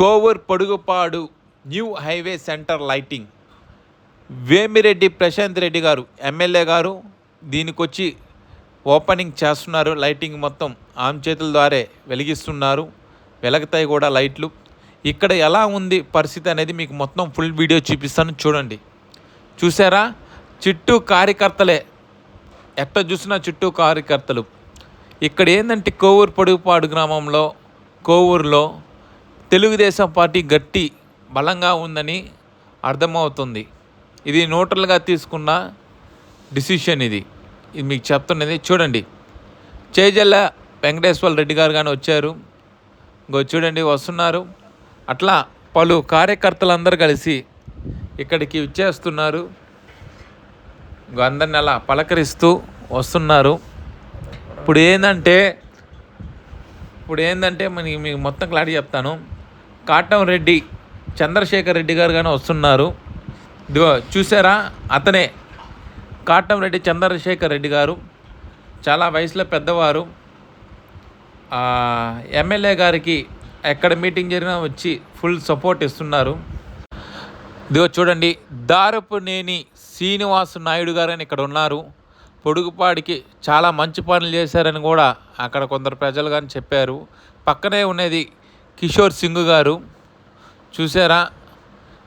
Kovur Podugupadu new highway centre lighting. Vemireddy Prashanth Reddy garu MLA garu దీనికొచ్చి opening చేస్తున్నారు. Lighting మొత్తం ఆమె చేతుల ద్వారే వెలిగిస్తున్నారు. వెలుగుతాయి కూడా లైట్లు. ఇక్కడ ఎలా ఉంది పరిస్థితి అనేది మీకు మొత్తం ఫుల్ వీడియో చూపిస్తాను చూడండి. చూసారా? చుట్టూ కార్యకర్తలే. ఎట్ట చూసినా చుట్టూ కార్యకర్తలు. ఇక్కడ ఏంటంటే కోవూరు పొడుగుపాడు గ్రామంలో కోవూరులో తెలుగుదేశం పార్టీ గట్టి బలంగా ఉందని అర్థమవుతుంది. ఇది న్యూట్రల్గా తీసుకున్న డిసిషన్ ఇది. ఇది మీకు చెప్తున్నది చూడండి. చేజల్ల వెంకటేశ్వర రెడ్డి గారు కానీ వచ్చారు. ఇంకో చూడండి వస్తున్నారు. అట్లా పలు కార్యకర్తలందరూ కలిసి ఇక్కడికి ఇచ్చేస్తున్నారు అందరిని అలా పలకరిస్తూ వస్తున్నారు. ఇప్పుడు ఏంటంటే ఇప్పుడు ఏంటంటే మనకి మీకు మొత్తం క్లారిటీ చెప్తాను. కాటం రెడ్డి చంద్రశేఖర్ రెడ్డి గారు కానీ వస్తున్నారు. ఇదిగో చూసారా? అతనే. కాటం రెడ్డి చంద్రశేఖర్ రెడ్డి గారు. చాలా వయసులో పెద్దవారు. ఎమ్మెల్యే గారికి ఎక్కడ మీటింగ్ జరిగినా వచ్చి ఫుల్ సపోర్ట్ ఇస్తున్నారు. ఇదిగో చూడండి. దారపునేని శ్రీనివాస్ నాయుడు గారు అని ఇక్కడ ఉన్నారు. పొడుగుపాడికి చాలా మంచి పనులు చేశారని కూడా అక్కడ కొందరు ప్రజలు కానీ చెప్పారు. పక్కనే ఉన్నది కిషోర్ సింగ్ గారు. చూసారా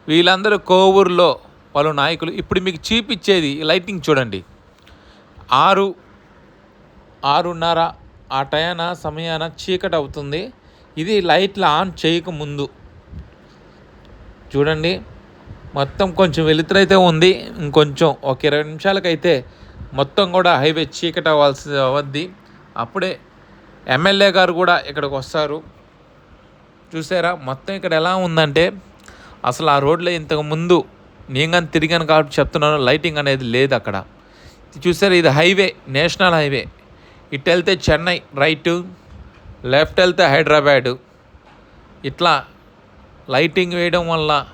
వీళ్ళందరూ కోవూరులో పలు నాయకులు. ఇప్పుడు మీకు చూపించేది లైటింగ్ చూడండి. ఆరు ఆరున్నర ఆ టయాన సమయాన చీకటి అవుతుంది. ఇది లైట్లు ఆన్ చేయకముందు చూడండి. మొత్తం కొంచెం వెలుతురైతే ఉంది. ఇంకొంచెం ఒక ఇరవై నిమిషాలకైతే మొత్తం కూడా హైవే చీకటి అవ్వాల్సి అవద్ది అప్పుడే ఎమ్మెల్యే గారు కూడా ఇక్కడికి వస్తారు. చూసారా? మొత్తం ఇక్కడ ఎలా ఉందంటే అసలు ఆ రోడ్లో ఇంతకు ముందు నేను కానీ తిరిగాను కాబట్టి చెప్తున్నాను లైటింగ్ అనేది లేదు అక్కడ. చూసారా? ఇది హైవే నేషనల్ హైవే. ఇటు వెళ్తే చెన్నై రైట్. లెఫ్ట్ వెళ్తే హైదరాబాదు. ఇట్లా లైటింగ్ వేయడం వల్ల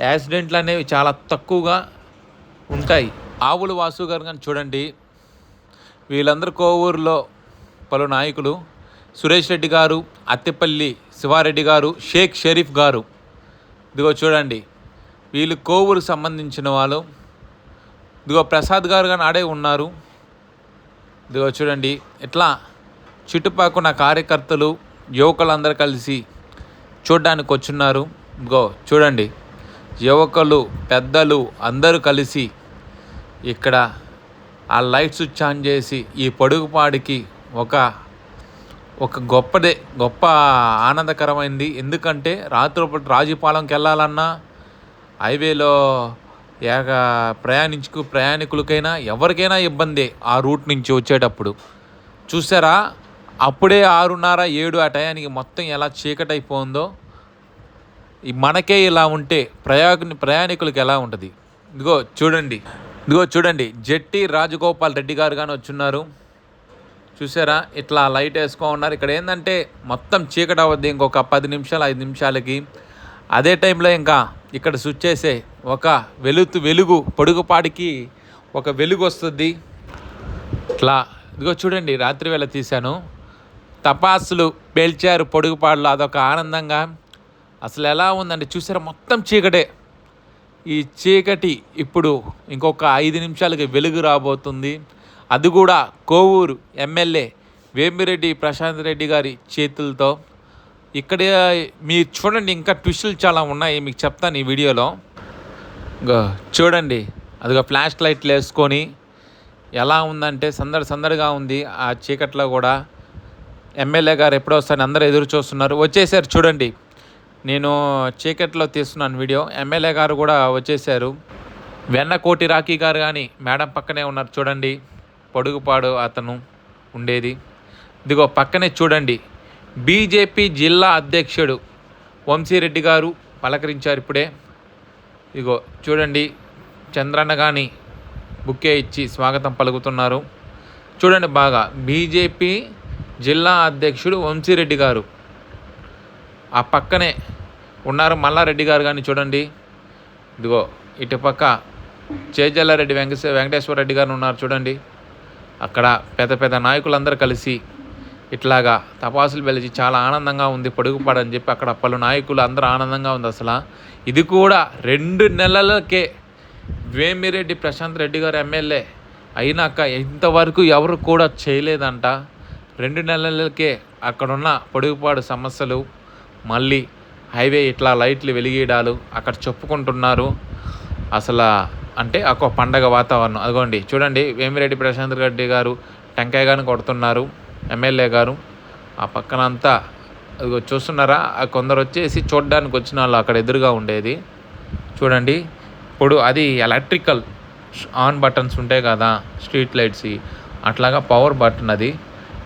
యాక్సిడెంట్లు అనేవి చాలా తక్కువగా ఉంటాయి. ఆవుల వాసు గారు కానీ చూడండి. వీళ్ళందరూ కోవూరులో పలు నాయకులు సురేష్ రెడ్డి గారు అత్తిపల్లి శివారెడ్డి గారు షేక్ షరీఫ్ గారు. ఇదిగో చూడండి వీళ్ళు కోవులకు సంబంధించిన వాళ్ళు. ఇదిగో ప్రసాద్ గారు కానీ ఆడే ఉన్నారు. ఇదిగో చూడండి ఇట్లా చుట్టుపక్కల కార్యకర్తలు యువకులందరూ కలిసి చూడడానికి వచ్చున్నారు. ఇదిగో చూడండి యువకులు పెద్దలు అందరూ కలిసి ఇక్కడ ఆ లైట్స్ ఛాన్ చేసి ఈ పొడుగుపాడికి ఒక ఒక గొప్పదే గొప్ప ఆనందకరమైంది. ఎందుకంటే రాత్రిపూట రాజుపాలెంకి వెళ్ళాలన్నా హైవేలో ఏక ప్రయాణించుకు ప్రయాణికులకైనా ఎవరికైనా ఇబ్బందే ఆ రూట్ నుంచి వచ్చేటప్పుడు. చూసారా? అప్పుడే ఆరున్నర ఏడు ఆ టయానికి మొత్తం ఎలా చీకటైపోయిందో. ఈ మనకే ఇలా ఉంటే ప్రయాణ ప్రయాణికులకి ఎలా ఉంటుంది? ఇదిగో చూడండి. ఇదిగో చూడండి. జట్టి రాజగోపాల్ రెడ్డి గారు కానీ వచ్చున్నారు. చూసారా? ఇట్లా లైట్ వేసుకో ఉన్నారు. ఇక్కడ ఏంటంటే మొత్తం చీకటి అవద్ది ఇంకొక పది నిమిషాలు ఐదు నిమిషాలకి. అదే టైంలో ఇంకా ఇక్కడ స్విచ్ చేసే ఒక వెలుతు వెలుగు పొడుగుపాడికి ఒక వెలుగు వస్తుంది. ఇట్లా ఇదిగో చూడండి రాత్రి వేళ తీశాను. తపాసులు పేల్చారు పొడుగుపాడులో అదొక ఆనందంగా అసలు ఎలా ఉందండి చూసారా? మొత్తం చీకటే. ఈ చీకటి ఇప్పుడు ఇంకొక ఐదు నిమిషాలకి వెలుగు రాబోతుంది. అది కూడా కోవూరు ఎమ్మెల్యే వేమిరెడ్డి ప్రశాంత్ రెడ్డి గారి చేతులతో. ఇక్కడ మీరు చూడండి ఇంకా ట్విస్టులు చాలా ఉన్నాయి మీకు చెప్తాను ఈ వీడియోలో. చూడండి అదిగా ఫ్లాష్ లైట్లు వేసుకొని ఎలా ఉందంటే సందడి సందడిగా ఉంది ఆ చీకట్లో కూడా. ఎమ్మెల్యే గారు ఎప్పుడో వస్తారని అందరూ ఎదురు చూస్తున్నారు. వచ్చేసారు చూడండి నేను చీకట్లో తీస్తున్నాను వీడియో. ఎమ్మెల్యే గారు కూడా వచ్చేసారు. వెన్నకోటి రాఖీ గారు కానీ మేడం పక్కనే ఉన్నారు చూడండి. పొడుగుపాడు అతను ఉండేది. ఇదిగో పక్కనే చూడండి. బీజేపీ జిల్లా అధ్యక్షుడు వంశీరెడ్డి గారు పలకరించారు ఇప్పుడే. ఇదిగో చూడండి. చంద్రన్న కానీ బుక్కే ఇచ్చి స్వాగతం పలుకుతున్నారు. చూడండి బాగా. బీజేపీ జిల్లా అధ్యక్షుడు వంశీరెడ్డి గారు. ఆ పక్కనే ఉన్నారు మల్లారెడ్డి గారు కానీ చూడండి. ఇదిగో ఇటుపక్క చేజల్లారెడ్డి వెంకటే వెంకటేశ్వర రెడ్డి గారు ఉన్నారు చూడండి. అక్కడ పెద్ద పెద్ద నాయకులందరూ కలిసి ఇట్లాగా తపాసులు వెలిచి చాలా ఆనందంగా ఉంది పొడుగుపాడు అని చెప్పి అక్కడ పలు నాయకులు అందరూ ఆనందంగా ఉంది అసలు. ఇది కూడా రెండు నెలలకే వేమిరెడ్డి ప్రశాంత్ రెడ్డి గారు ఎమ్మెల్యే అయినాక ఇంతవరకు ఎవరు కూడా చేయలేదంట. రెండు నెలలకే అక్కడున్న పొడుగుపాడు సమస్యలు మళ్ళీ హైవే ఇట్లా లైట్లు వెలిగియడాలు అక్కడ చెప్పుకుంటున్నారు. అసలు అంటే ఒక పండగ వాతావరణం. అదిగోండి చూడండి వేమిరెడ్డి ప్రశాంత్ రెడ్డి గారు టెంకాయ గారిని కొడుతున్నారు ఎమ్మెల్యే గారు. ఆ పక్కన అంతా అదిగో చూస్తున్నారా ఆ కొందరు వచ్చేసి చూడడానికి వచ్చిన వాళ్ళు అక్కడ ఎదురుగా ఉండేది. చూడండి ఇప్పుడు అది ఎలక్ట్రికల్ ఆన్ బటన్స్ ఉంటాయి కదా స్ట్రీట్ లైట్స్ అట్లాగా పవర్ బటన్ అది.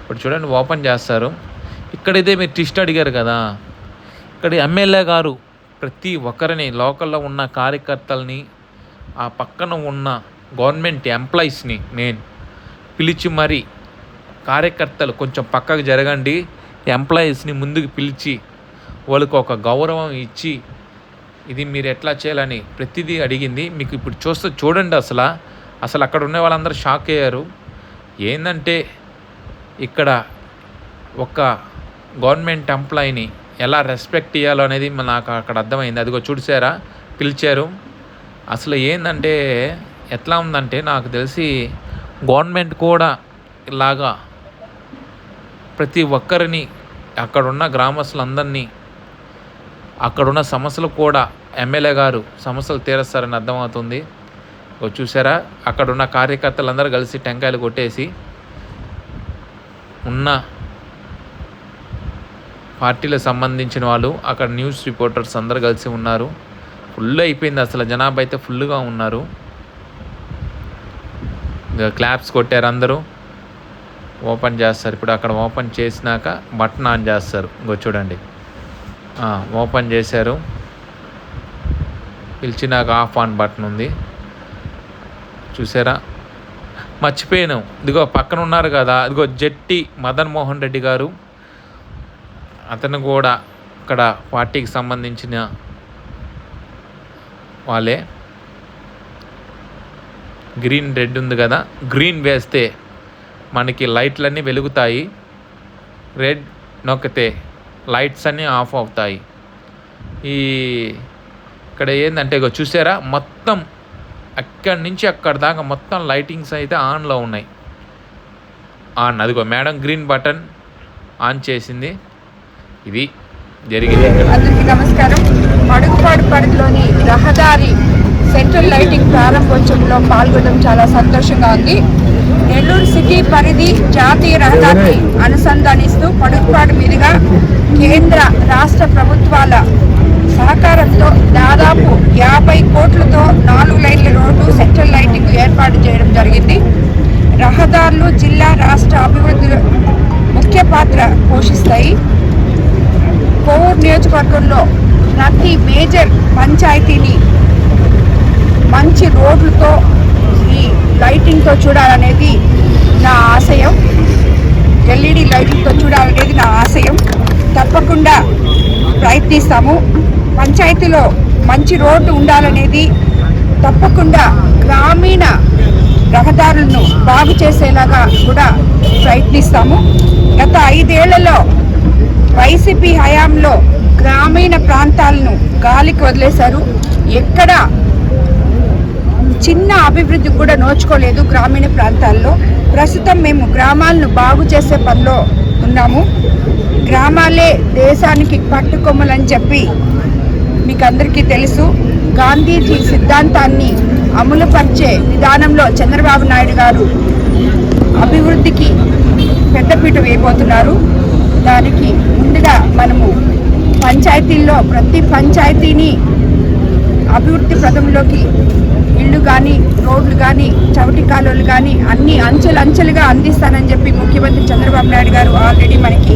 ఇప్పుడు చూడండి ఓపెన్ చేస్తారు. ఇక్కడ ఇదే మీరు టిస్ట్ అడిగారు కదా ఇక్కడ ఎమ్మెల్యే గారు ప్రతి ఒక్కరిని లోకల్లో ఉన్న కార్యకర్తల్ని ఆ పక్కన ఉన్న గవర్నమెంట్ ఎంప్లాయీస్ని మెయిన్ పిలిచి మరి కార్యకర్తలు కొంచెం పక్కకు జరగండి. ఎంప్లాయీస్ని ముందుకు పిలిచి వాళ్ళకు ఒక గౌరవం ఇచ్చి ఇది మీరు ఎట్లా చేయాలని ప్రతిదీ అడిగింది. మీకు ఇప్పుడు చూస్తే చూడండి అసలు. అసలు అక్కడ ఉన్న వాళ్ళందరూ షాక్ అయ్యారు. ఏంటంటే ఇక్కడ ఒక గవర్నమెంట్ ఎంప్లాయీని ఎలా రెస్పెక్ట్ ఇవ్వాలో అనేది నాకు అక్కడ అర్థమైంది. అదిగో చూసారా పిలిచారు. అసలు ఏంటంటే ఎట్లా ఉందంటే నాకు తెలిసి గవర్నమెంట్ కూడా ఇలాగా ప్రతి ఒక్కరిని అక్కడున్న గ్రామస్తులందరినీ అక్కడున్న సమస్యలు కూడా ఎమ్మెల్యే గారు సమస్యలు తీరుస్తారని అర్థమవుతుంది. చూసారా? అక్కడున్న కార్యకర్తలందరూ కలిసి టెంకాయలు కొట్టేసి ఉన్న పార్టీలకు సంబంధించిన వాళ్ళు అక్కడ న్యూస్ రిపోర్టర్స్ అందరు కలిసి ఉన్నారు. ఫుల్ అయిపోయింది అసలు. జనాభా అయితే ఫుల్గా ఉన్నారు. ఇంకా క్లాప్స్ కొట్టారు అందరూ. ఓపెన్ చేస్తారు. ఇప్పుడు అక్కడ ఓపెన్ చేసినాక బటన్ ఆన్ చేస్తారు. ఇంకో చూడండి. ఓపెన్ చేశారు. పిలిచినాక ఆఫ్ ఆన్ బటన్ ఉంది. చూసారా? మర్చిపోయాను. ఇదిగో పక్కన ఉన్నారు కదా. ఇదిగో జట్టి మదన్ మోహన్ రెడ్డి గారు. అతను కూడా ఇక్కడ పార్టీకి సంబంధించిన వాళ్ళే. గ్రీన్ రెడ్ ఉంది కదా. గ్రీన్ వేస్తే మనకి లైట్లన్నీ వెలుగుతాయి. రెడ్ నొక్కితే లైట్స్ అన్నీ ఆఫ్ అవుతాయి. ఈ ఇక్కడ ఏంటంటే ఇక చూసారా? మొత్తం అక్కడి నుంచి అక్కడ దాకా మొత్తం లైటింగ్స్ అయితే ఆన్లో ఉన్నాయి. ఆన్ అదిగో మేడం గ్రీన్ బటన్ ఆన్ చేసింది. ఇది జరిగింది. అందరికీ నమస్కారం. అడుగుపాడు పరిధిలోని రహదారి సెంట్రల్ లైటింగ్ ప్రారంభోత్సవంలో పాల్గొనడం చాలా సంతోషంగా ఉంది. నెల్లూరు సిటీ పరిధి జాతీయ రహదారిని అనుసంధానిస్తూ మడుగుపాడు మీదుగా కేంద్ర రాష్ట్ర ప్రభుత్వాల సహకారంతో దాదాపు యాభై కోట్లు నియోజకవర్గంలో ప్రతి మేజర్ పంచాయతీని మంచి రోడ్లతో ఈ లైటింగ్తో చూడాలనేది నా ఆశయం. ఎల్ఈడి లైటింగ్తో చూడాలనేది నా ఆశయం. తప్పకుండా ప్రయత్నిస్తాము. పంచాయతీలో మంచి రోడ్డు ఉండాలనేది తప్పకుండా గ్రామీణ రహదారులను బాగు చేసేలాగా కూడా ప్రయత్నిస్తాము. గత ఐదేళ్ళలో వైసీపీ హయాంలో గ్రామీణ ప్రాంతాలను గాలికి వదిలేశారు. ఎక్కడ చిన్న అభివృద్ధి కూడా నోచుకోలేదు గ్రామీణ ప్రాంతాల్లో. ప్రస్తుతం మేము గ్రామాలను బాగు చేసే పనిలో ఉన్నాము. గ్రామాలే దేశానికి పట్టుకొమ్మలని చెప్పి మీకు అందరికీ తెలుసు. గాంధీజీ సిద్ధాంతాన్ని అమలుపరిచే విధానంలో చంద్రబాబు నాయుడు గారు అభివృద్ధికి పెద్దపీట వేయబోతున్నారు. దానికి ముందుగా మనము పంచాయతీల్లో ప్రతి పంచాయతీని అభివృద్ధి పదంలోకి ఇళ్ళు కానీ రోడ్లు కానీ చవటి కాలువలు కానీ అన్ని అంచెలు అంచెలుగా అందిస్తానని చెప్పి ముఖ్యమంత్రి చంద్రబాబు నాయుడు గారు ఆల్రెడీ మనకి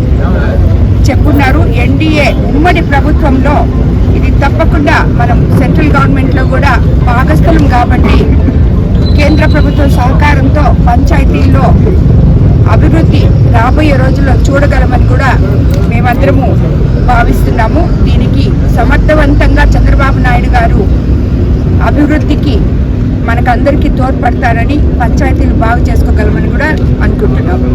చెప్పున్నారు. ఎన్డీఏ ఉమ్మడి ప్రభుత్వంలో ఇది తప్పకుండా మనం సెంట్రల్ గవర్నమెంట్లో కూడా భాగస్థలం కాబట్టి కేంద్ర ప్రభుత్వం సహకారంతో పంచాయతీల్లో అభివృద్ధి రాబోయే రోజుల్లో చూడగలమని కూడా మేమందరము భావిస్తున్నాము. దీనికి సమర్థవంతంగా చంద్రబాబు నాయుడు గారు అభివృద్ధికి మనకందరికీ తోడ్పడతారని పంచాయతీలు బాగు చేసుకోగలమని కూడా అనుకుంటున్నాము.